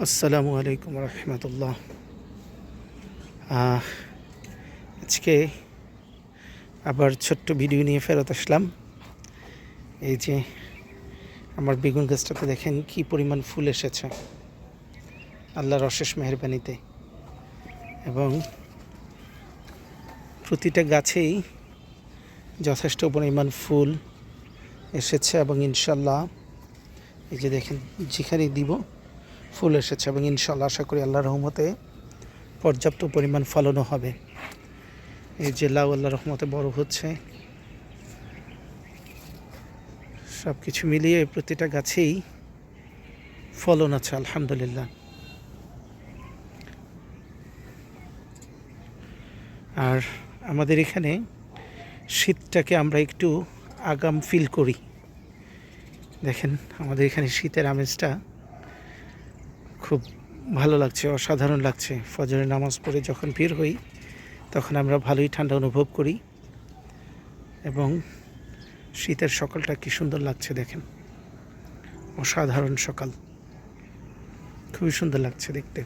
আসসালামু আলাইকুম রহমতুল্লাহ। আজকে আবার ছোট্ট ভিডিও নিয়ে ফেরত আসলাম। এই যে আমার বেগুন গাছটাতে দেখেন কি পরিমাণ ফুল এসেছে। আল্লাহর অশেষ মেহরবানিতে। এবং প্রতিটা গাছেই যথেষ্ট পরিমাণ ফুল এসেছে এবং ইনশাল্লাহ এই যে দেখেন যেখানেই দিব ফুল এসেছে এবং ইনশাল্লাহ আশা করি আল্লাহ রহমতে পর্যাপ্ত পরিমাণ ফলনও হবে। এই যে লাউ আল্লাহ রহমতে বড় হচ্ছে। সব কিছু মিলিয়ে প্রতিটা গাছেই ফলন আছে, আলহামদুলিল্লাহ। আর আমাদের এখানে শীতটাকে আমরা একটু আগাম ফিল করি। দেখেন আমাদের এখানে শীতের আমেজটা খুব ভালো লাগছে, অসাধারণ লাগছে। ফজরের নামাজ পড়ে যখন বের হই, তখন আমরা ভালোই ঠান্ডা অনুভব করি এবং শীতের সকালটা কি সুন্দর লাগছে দেখেন। অসাধারণ সকাল। খুবই সুন্দর লাগছে দেখতে।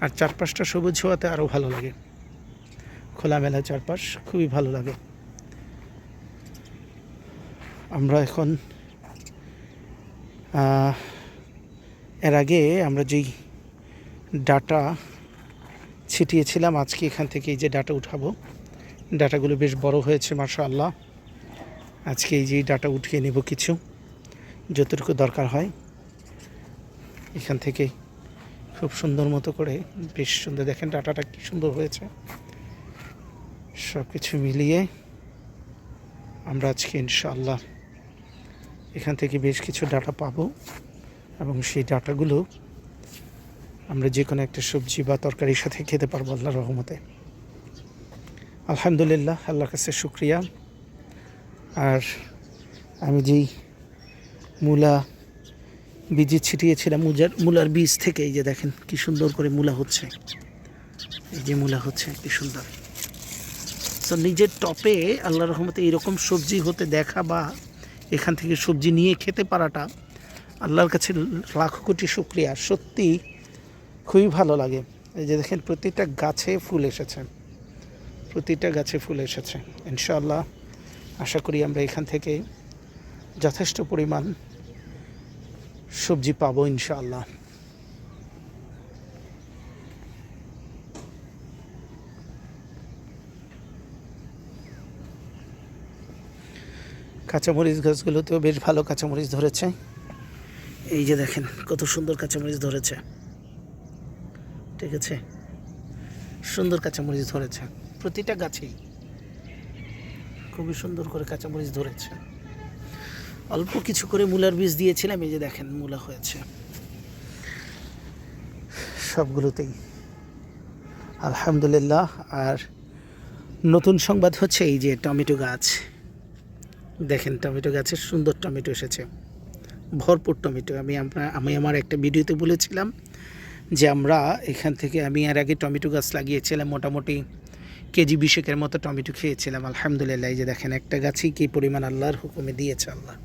আর চারপাশটা সবুজ হওয়াতে আরও ভালো লাগে। খোলামেলা চারপাশ, খুবই ভালো লাগে। আমরা এখন এর আগে আমরা যেই ডাটা ছিটিয়েছিলাম, আজকে এখান থেকে এই যে ডাটা উঠাবো। ডাটাগুলো বেশ বড় হয়েছে মাশা আল্লাহ আজকে এই যে ডাটা উঠিয়ে নেব কিছু, যতটুকু দরকার হয়। এখান থেকে খুব সুন্দর মতো করে, বেশ সুন্দর, দেখেন ডাটাটা কি সুন্দর হয়েছে। সব কিছু মিলিয়ে আমরা আজকে ইনশাআল্লাহ এখান থেকে বেশ কিছু ডাটা পাবো। এবং সেই ডাটাগুলো আমরা যে কোনো একটা সবজি বা তরকারির সাথে খেতে পারব আল্লাহর রহমতে। আলহামদুলিল্লাহ, আল্লাহর কাছে শুক্রিয়া। আর আমি যেই মূলা বীজে ছিটিয়েছিলাম, মুজার, মূলার বীজ থেকে, এই যে দেখেন কি সুন্দর করে মূলা হচ্ছে। এই যে মূলা হচ্ছে, কি সুন্দর। তো নিজের টপে আল্লাহ রহমতে এরকম সবজি হতে দেখা বা এখান থেকে সবজি নিয়ে খেতে পারাটা আল্লাহর কাছে লাখো কোটি শুক্রিয়া। সত্যি খুবই ভালো লাগে। এই যে দেখেন, প্রতিটা গাছে ফুল এসেছে। প্রতিটা গাছে ফুল এসেছে। ইনশাআল্লাহ, আশা করি আমরা এখান থেকে যথেষ্ট পরিমাণ সবজি পাবো ইনশাআল্লাহ। কাঁচামরিচ গাছগুলোতেও বেশ ভালো কাঁচামরিচ ধরেছে। এই যে দেখেন, কত সুন্দর কাঁচামরিচ ধরেছে। ঠিক আছে? সুন্দর কাঁচামরিচ ধরেছে। প্রতিটা গাছেই খুবই সুন্দর করে কাঁচামরিচ ধরেছে। অল্প কিছু করে মূলার বীজ দিয়েছিলাম, এই যে দেখেন মূলা হয়েছে। সবগুলোতেই। আলহামদুলিল্লাহ, আর নতুন সংবাদ হচ্ছে এই যে টমেটো গাছ। দেখেন, টমেটো গাছের সুন্দর টমেটো এসেছে। ভরপুর টমেটো। আমি আমরা আমি আমার একটা ভিডিওতে বলেছিলাম যে আমরা এখান থেকে, আমি এর আগে টমেটো গাছ লাগিয়েছিলাম, মোটামুটি কেজি বিশেকের মতো টমেটো খেয়েছিলাম। আলহামদুলিল্লাহ, এই যে দেখেন, একটা গাছই কী পরিমাণ আল্লাহর হুকুমে দিয়েছে আল্লাহ।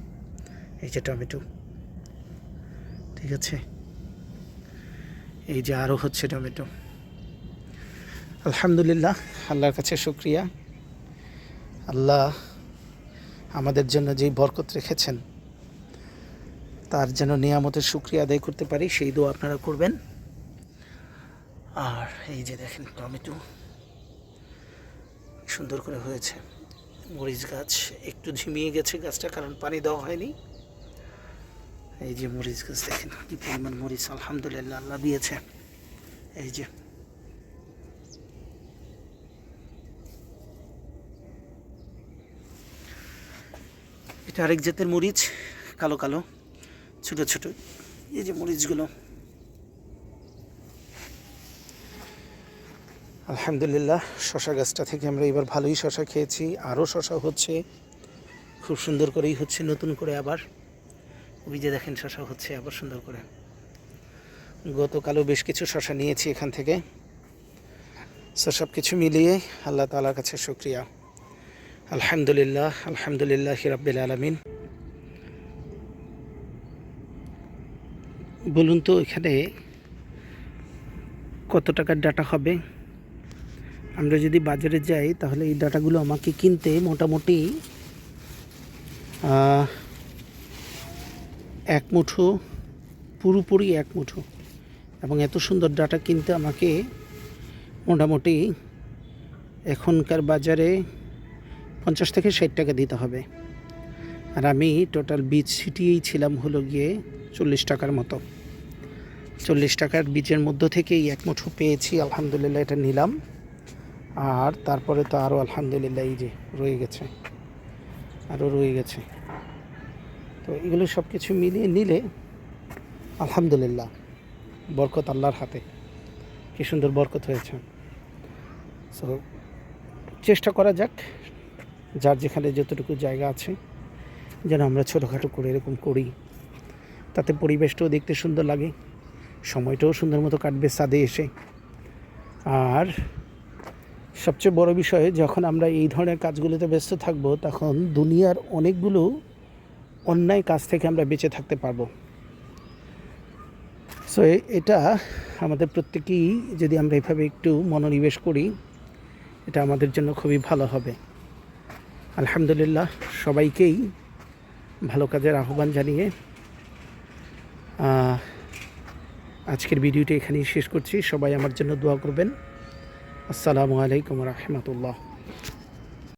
এই যে টমেটো। ঠিক আছে? এই যে আরও হচ্ছে টমেটো। আলহামদুলিল্লাহ, আল্লাহর কাছে শুক্রিয়া। আল্লাহ আমাদের জন্য যেই বরকত রেখেছেন তার যেন নিয়ামতের শুক্রিয়া আদায় করতে পারি, সেই দোয়া আপনারা করবেন। আর এই যে দেখেন, টমেটো। সুন্দর করে হয়েছে। মরিচ গাছ একটু ঝিমিয়ে গেছে গাছটা, কারণ পানি দেওয়া হয়নি। এই যে মরিচ গাছ দেখেন, কি পরিমাণ মরিচ, আলহামদুলিল্লাহ, আল্লাহ দিয়েছে। এই যে। এটা আরেক জাতের মরিচ, কালো কালো। ছোট ছোট, এই যে মরিচগুলো। আলহামদুলিল্লাহ শশা গাছটা থেকে আমরা এবার ভালোই শশা খেয়েছি। আরও শশা হচ্ছে, খুব সুন্দর করেই হচ্ছে, নতুন করে আবার। ওই যে দেখেন শশা হচ্ছে আবার সুন্দর করে। গতকালও বেশ কিছু শশা নিয়েছি এখান থেকে। সো সব কিছু মিলিয়ে আল্লাহ তালার কাছে শুক্রিয়া। আলহামদুলিল্লাহ আলহামদুলিল্লাহ হিরাবিল আলমিন। বলুন তো, এখানে কত টাকার ডাটা হবে? আমরা যদি বাজারে যাই, তাহলে এই ডাটাগুলো আমাকে কিনতে মোটামুটি এক মুঠো, পুরোপুরি এক মুঠো। এবং এত সুন্দর ডাটা কিনতে আমাকে মোটামুটি এখনকার বাজারে পঞ্চাশ থেকে ষাট টাকা দিতে হবে। আর আমি টোটাল বীজ ছিটিয়েই ছিলাম হলো গিয়ে চল্লিশ টাকার মতো। চল্লিশ টাকার বীজের মধ্য থেকেই এক মুঠো পেয়েছি, আলহামদুলিল্লাহ এটা নিলাম। আর তারপরে তো আরও আলহামদুলিল্লাহ এই যে রয়ে গেছে। আরও রয়ে গেছে। তো এগুলো সব কিছু মিলিয়ে নিলে আলহামদুলিল্লাহ বরকত আল্লাহর হাতে। কি সুন্দর বরকত হয়েছে। সো চেষ্টা করা যাক, যার যেখানে যতটুকু জায়গা আছে, যেন আমরা ছোটোখাটো করে এরকম করি। তাতে পরিবেশটাও দেখতে সুন্দর লাগে। সময়টাও সুন্দর মতো কাটবে সাদে এসে। আর সবচেয়ে বড় বিষয়, যখন আমরা এই ধরনের কাজগুলোতে ব্যস্ত থাকব, তখন দুনিয়ার অনেকগুলো অন্যায় কাজ থেকে আমরা বেঁচে থাকতে পারব। সো এটা আমাদের প্রত্যেকেই যদি আমরা এভাবে একটু মনোনিবেশ করি, এটা আমাদের জন্য খুবই ভালো হবে। আলহামদুলিল্লাহ, সবাইকেই ভালো কাজের আহ্বান জানিয়ে আজকের ভিডিওটি এখানেই শেষ করছি। সবাই আমার জন্য দোয়া করবেন। আসসালামু আলাইকুম রহমতুল্লাহ।